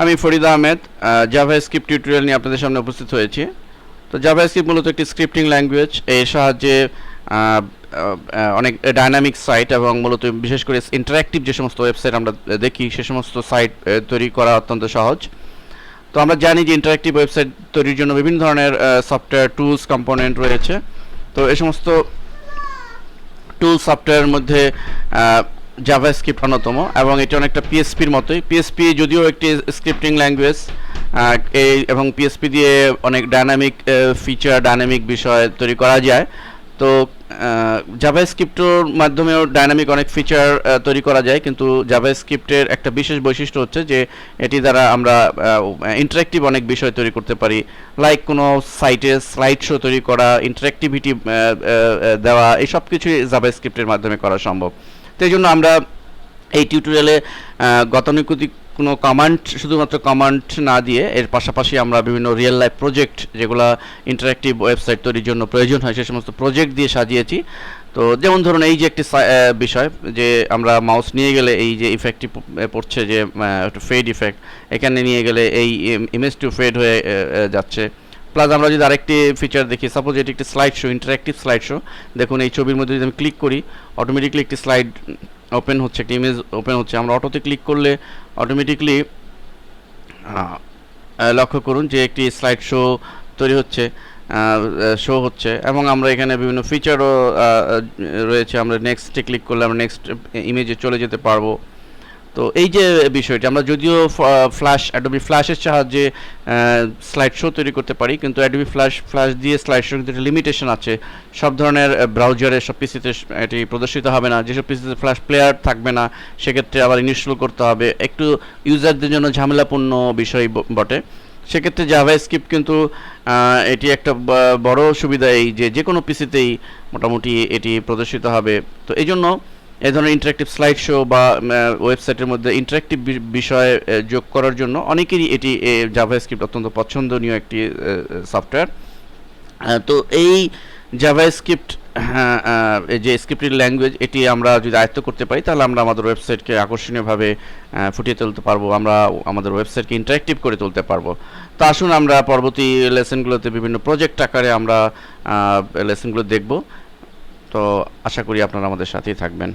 আমি Farid Ahmed JavaScript tutorial নিয়ে আপনাদের সামনে উপস্থিত হয়েছি। তো জাভা স্ক্রিপ্ট মূলত একটি স্ক্রিপ্টিং ল্যাঙ্গুয়েজ এর সাহায্যে অনেক ডাইনামিক সাইট এবং মূলত বিশেষ করে ইন্টারাক্টিভ যে সমস্ত ওয়েবসাইট আমরা দেখি, সে সমস্ত সাইট তৈরি করা অত্যন্ত সহজ। তো আমরা জানি যে ইন্টারাক্টিভ ওয়েবসাইট তৈরির জন্য বিভিন্ন ধরনের সফটওয়্যার টুলস কম্পোনেন্ট রয়েছে। তো এ সমস্ত টুল সফটওয়্যারের মধ্যে জাভা স্ক্রিপ্ট অন্যতম, এবং এটি অনেকটা পিএসপির মতোই। পিএসপি যদিও একটি স্ক্রিপ্টিং ল্যাঙ্গুয়েজ এই এবং পিএসপি দিয়ে অনেক ডায়নামিক ফিচার ডায়নামিক বিষয় তৈরি করা যায়। তো জাভা স্ক্রিপ্টের মাধ্যমেও ডায়নামিক অনেক ফিচার তৈরি করা যায়, কিন্তু জাভা স্ক্রিপ্টের একটা বিশেষ বৈশিষ্ট্য হচ্ছে যে, এটি দ্বারা আমরা ইন্টারেক্টিভ অনেক বিষয় তৈরি করতে পারি। লাইক কোনো সাইটে স্লাইড শো তৈরি করা ইন্টারেক্টিভিটি দেওয়া, এই সব কিছুই জাভা স্ক্রিপ্টের মাধ্যমে করা সম্ভব। এই জন্য আমরা এই টিউটোরিয়ালে গতানুগতিক কোনো কমান্ড শুধুমাত্র কমান্ড না দিয়ে এর পাশাপাশি আমরা বিভিন্ন রিয়েল লাইফ প্রজেক্ট যেগুলো ইন্টারাক্টিভ ওয়েবসাইট তৈরির জন্য প্রয়োজন হয়, সে সমস্ত প্রজেক্ট দিয়ে সাজিয়েছি। তো যেমন ধরুন এই যে একটি বিষয় যে আমরা মাউস নিয়ে গেলে এই যে ইফেক্টটি পড়ছে যে ফেড ইফেক্ট এখানে নিয়ে গেলে এই ইমেজ টু ফেড হয়ে যাচ্ছে। প্লাস আমরা যদি আরেকটি ফিচার দেখি সাপোজ এটি একটি slide show interactive slide show দেখুন এই ছবির মধ্যে যদি আমি ক্লিক করি অটোমেটিকলি একটি স্লাইড ওপেন হচ্ছে, একটি ইমেজ ওপেন হচ্ছে। আমরা অটোতে ক্লিক করলে অটোমেটিকলি লক্ষ্য করুন যে একটি স্লাইড শো তৈরি হচ্ছে শো হচ্ছে এবং আমরা এখানে বিভিন্ন ফিচারও রয়েছে। আমরা নেক্সটে ক্লিক করলে আমরা নেক্সট ইমেজে চলে যেতে পারব। তো এই যে বিষয়টি, আমরা যদিও ফ্ল্যাশ অ্যাডোবি ফ্ল্যাশের সাহায্যে স্লাইড শো তৈরি করতে পারি, কিন্তু অ্যাডোবি ফ্ল্যাশ ফ্ল্যাশ দিয়ে স্লাইড শো কিন্তু লিমিটেশন আছে। সব ধরনের ব্রাউজারে সব পিসিতে এটি প্রদর্শিত হবে না। যেসব পিসিতে ফ্ল্যাশ প্লেয়ার থাকবে না, সেক্ষেত্রে আবার ইনস্টল করতে হবে। একটু ইউজারদের জন্য ঝামেলাপূর্ণ বিষয় বটে। সেক্ষেত্রে জাভা স্ক্রিপ্ট কিন্তু এটি একটা বড় সুবিধা এই যে যে কোনো পিসিতেই মোটামুটি এটি প্রদর্শিত হবে। তো এই জন্য এই ধরনের ইন্টারাক্টিভ স্লাইড শো বা ওয়েবসাইটের মধ্যে ইন্টারাক্টিভ বিষয় যোগ করার জন্য অনেকেরই এটি জাভা স্ক্রিপ্ট অত্যন্ত পছন্দনীয় একটি সফটওয়্যার তো এই জাভা স্ক্রিপ্ট যে স্ক্রিপ্টের ল্যাঙ্গুয়েজ এটি আমরা যদি আয়ত্ত করতে পারি, তাহলে আমরা আমাদের ওয়েবসাইটকে আকর্ষণীয়ভাবে ফুটিয়ে তুলতে পারব, আমরা আমাদের ওয়েবসাইটকে ইন্টারাক্টিভ করে তুলতে পারব। তো আসুন আমরা পরবর্তী লেসনগুলোতে বিভিন্ন প্রজেক্ট আকারে আমরা লেসনগুলো দেখব। তো আশা করি আপনারা আমাদের সাথেই থাকবেন।